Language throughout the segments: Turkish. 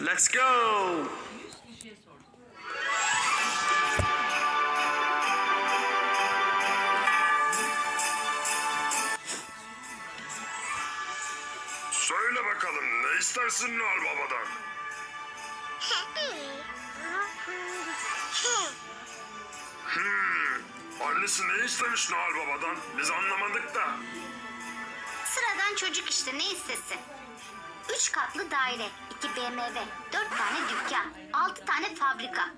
Let's go. Söyle bakalım ne istersin Noel Baba'dan? Hmm, annesi ne istemiş Noel Baba'dan? Biz anlamadık da. Sıradan çocuk işte ne istesin? Üç katlı daire, iki BMW, dört tane dükkan, altı tane fabrika.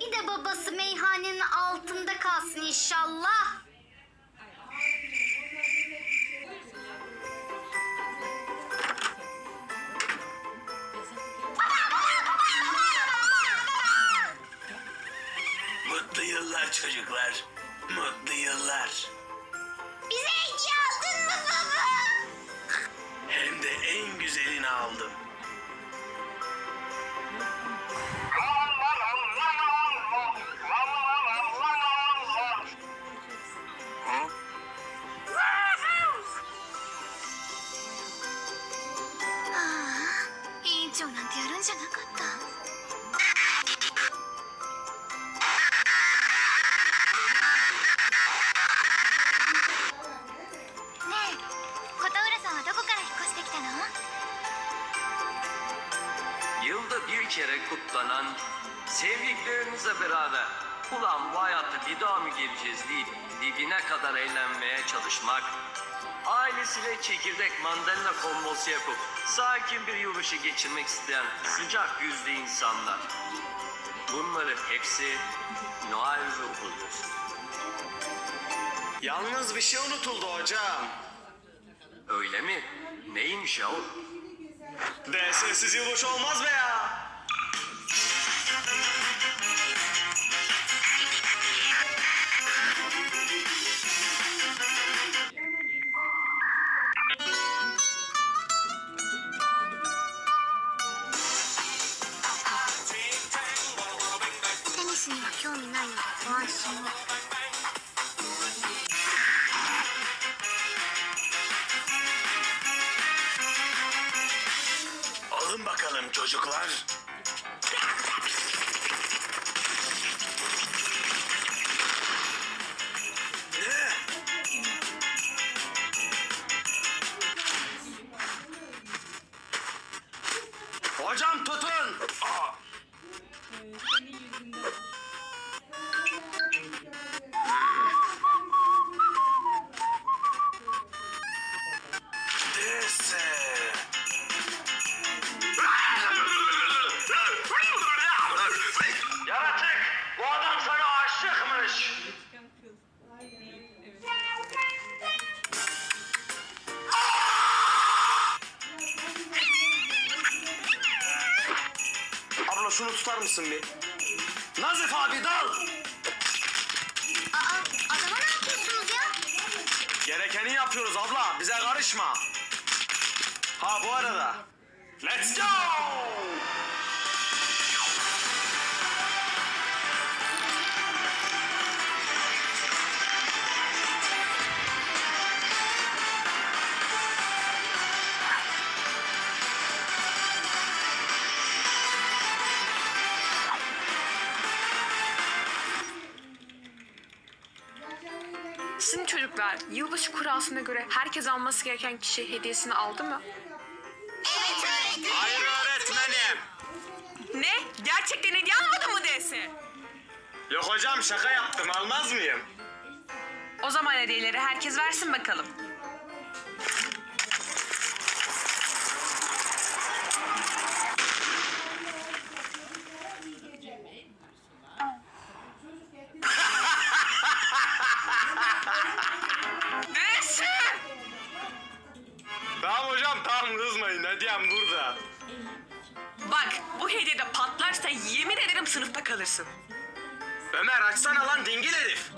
Bir de babası meyhanenin altında kalsın inşallah. Mutlu yıllar çocuklar. Mutlu yıllar. Aldım. Ulan bu hayatta bir daha mı geleceğiz deyip dibine kadar eğlenmeye çalışmak, ailesiyle çekirdek mandalina kombosu yapıp sakin bir yılbaşı geçirmek isteyen sıcak yüzlü insanlar. Bunların hepsi Noel ruhudur. Yalnız bir şey unutuldu hocam. Öyle mi? Neymiş ya o? DS'siz yılbaşı olmaz be ya. Bakalım çocuklar. Abla şunu tutar mısın bir? Nazif abi dal. Aa, adama ne yapıyorsunuz ya? Gerekeni yapıyoruz abla. Bize karışma. Ha bu arada. Let's go! Çocuklar yılbaşı kurasına göre herkes alması gereken kişi hediyesini aldı mı? Evet öğretmenim. Hayır öğretmenim. Ne? Gerçekten hediye almadı mı DS? Yok hocam şaka yaptım almaz mıyım? O zaman hediyeleri herkes versin bakalım. Sınıfta kalırsın. Ömer açsana lan dingil herif.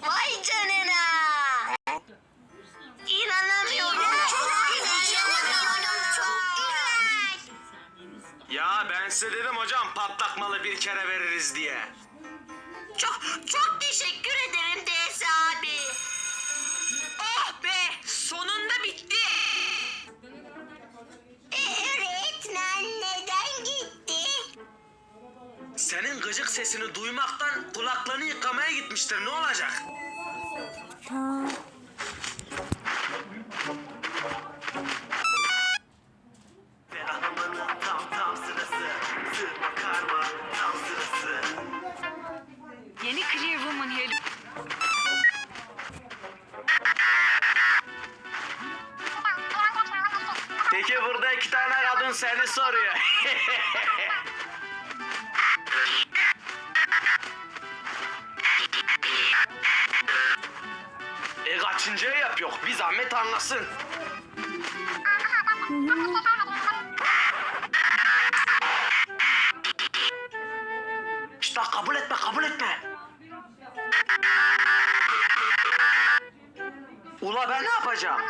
Vay canına. İnanamıyorum. Ya ben size dedim hocam patlakmalı bir kere veririz diye. Gıcık sesini duymaktan kulaklarını yıkamaya gitmiştir. Ne olacak? Ferahmanın anlasın. İşte kabul etme kabul etme. Ula ben ne yapacağım?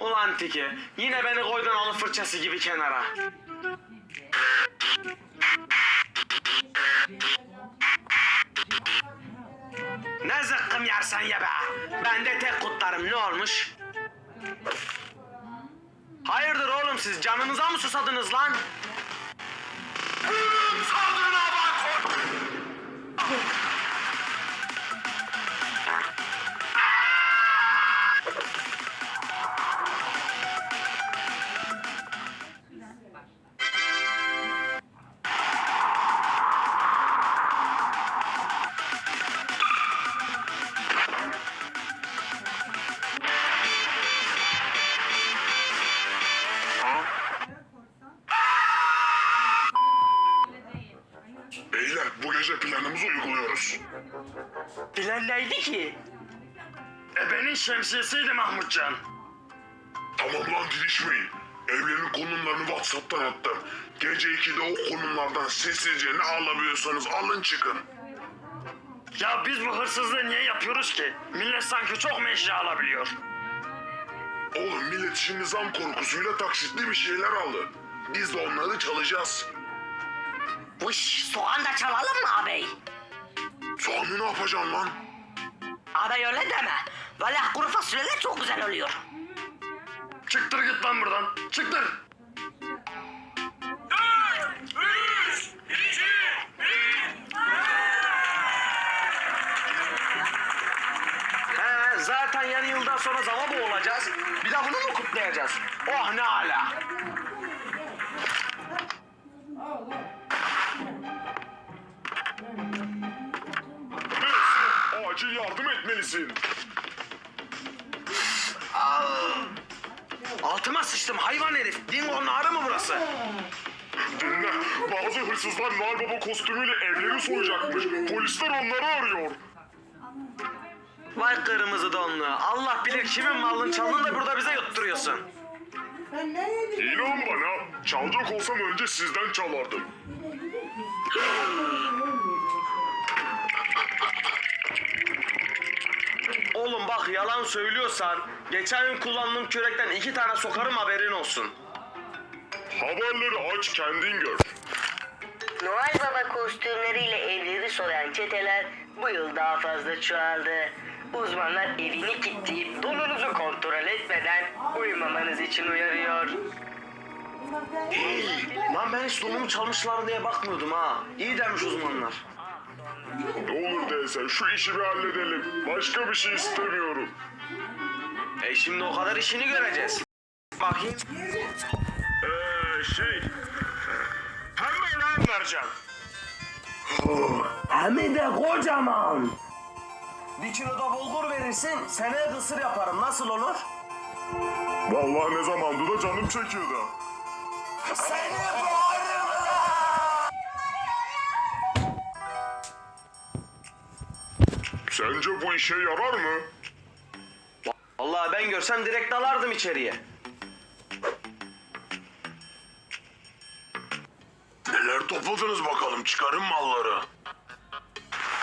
Ulan Tiki, yine beni koydun alı fırçası gibi kenara. Ne zıkkım yersen ye be. Ben de tek kutlarım ne olmuş? Hayırdır oğlum siz canınıza mı susadınız lan? Saldırına bak! Bilal neydi ki? Ebenin şemsiyesiydi Mahmutcan. Tamam lan didişmeyin. Evlerin konumlarını Whatsapp'tan attım. Gece 2'de o konumlardan sessizce ne alabiliyorsanız alın çıkın. Ya biz bu hırsızlığı niye yapıyoruz ki? Millet sanki çok mu eşya alabiliyor? Oğlum millet şimdi zam korkusuyla taksitli bir şeyler aldı. Biz de onları çalacağız. Uş, soğan da çalalım mı ağabey? Soğanı ne yapacaksın lan? Ağabey öyle deme. Vallahi kuru fasulyeler çok güzel oluyor. Çıktır git lan buradan. Çıktır. He, zaten yarı yıldan sonra zama boğulacağız. Bir de bunu mu kutlayacağız? Oh ne ala. Acil yardım etmelisin. Altıma sıçtım hayvan herif. Dingo'nun ağrı mı burası? Dinle. Bazı hırsızlar Noel Baba kostümüyle evleri soyacakmış. Polisler onları arıyor. Vay kırmızı donlu. Allah bilir kimin malını çaldın da burada bize yutturuyorsun. İnan bana. Çalacak olsam önce sizden çalardım. Oğlum bak yalan söylüyorsan geçen gün kullandığım kürekten iki tane sokarım haberin olsun. Haberleri aç kendin gör. Noel Baba kostümleriyle evleri soyan çeteler bu yıl daha fazla çoğaldı. Uzmanlar evini kilitleyip donunuzu kontrol etmeden uyumamanız için uyarıyor. Hey, lan ben hiç donumu çalmışlar diye bakmıyordum ha. İyi demiş uzmanlar. Ne olur değilse şu işi bir halledelim. Başka bir şey istemiyorum. E şimdi o kadar işini göreceğiz. Bakayım. Eee şey... Hem lan vereceğim. Hem de kocaman. Bir kilo da bulgur verirsin, seneye kısır yaparım. Nasıl olur? Vallahi ne zamandır da canım çekiyordu. Seni boğarım Sence bu işe yarar mı? Vallahi ben görsem direkt dalardım içeriye. Neler topladınız bakalım çıkarın malları.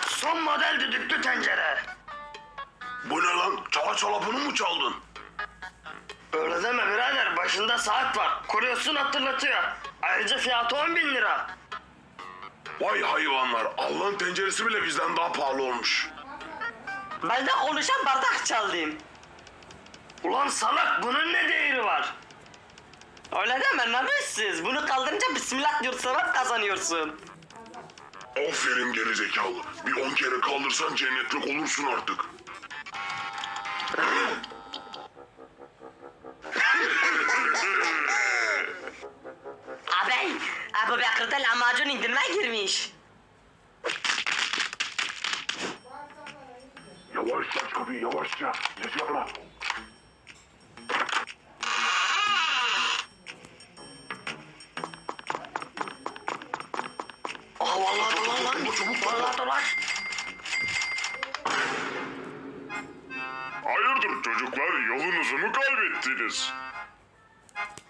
Son model düdüklü tencere. Bu ne lan? Çala çala bunu mu çaldın? Öyle deme birader, başında saat var. Kuruyorsun hatırlatıyor. Ayrıca fiyatı 10 bin lira. Vay hayvanlar Allah'ın tenceresi bile bizden daha pahalı olmuş. Ben de konuşan bardak çaldım. Ulan salak bunun ne değeri var? Öyle deme namussuz. Bunu kaldırınca bismillah diyor sevap kazanıyorsun. Aferin gerizekalı. Bir on kere kaldırsan cennetlik olursun artık. Abi, Ebu Bekir'de lahmacun indirmeye girmiş. Çocuklar yolunuzu mu kaybettiniz?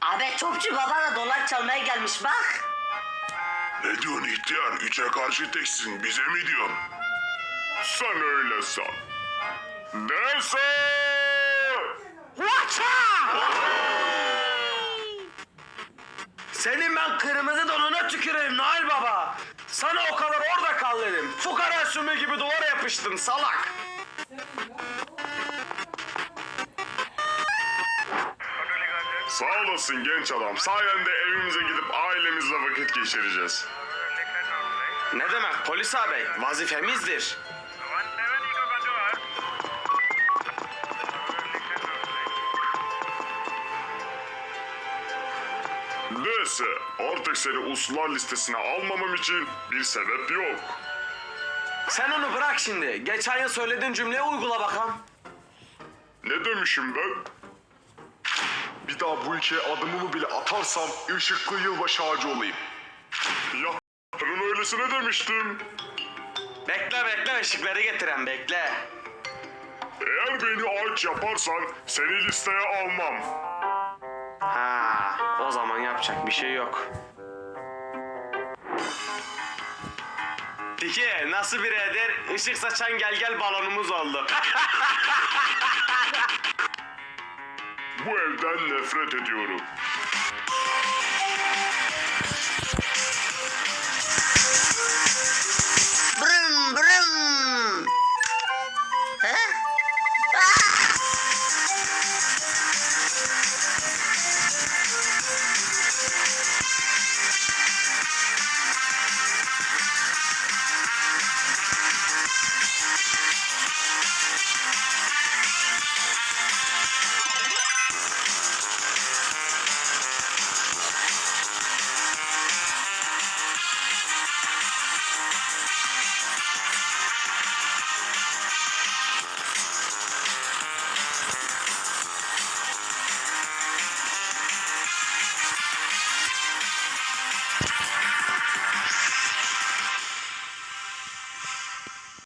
Abi çöpçü baba da dolar çalmaya gelmiş bak. Ne diyorsun ihtiyar? Üçe karşı teksin bize mi diyorsun? Sen öyle san. Neyse! Senin ben kırmızı donuna tüküreyim Nail Baba. Sana o kadar orada kal dedim. Fukara sümü gibi duvara yapıştın salak. Sağ olasın genç adam. Sayende evimize gidip ailemizle vakit geçireceğiz. Ne demek polis ağabey? Vazifemizdir. Neyse artık seni uslar listesine almamam için bir sebep yok. Sen onu bırak şimdi. Geçen yıl söylediğin cümleyi uygula bakalım. Ne demişim ben? Daha bu ülkeye adımımı bile atarsam ışıklı yılbaşı ağacı olayım. Ya ben öylesine demiştim. Bekle bekle ışıkları getiren bekle. Eğer beni ağaç yaparsan seni listeye almam. Ha, o zaman yapacak bir şey yok. Peki nasıl bir eder? Işık saçan gel gel balonumuz oldu. Bu evden nefret ediyorum.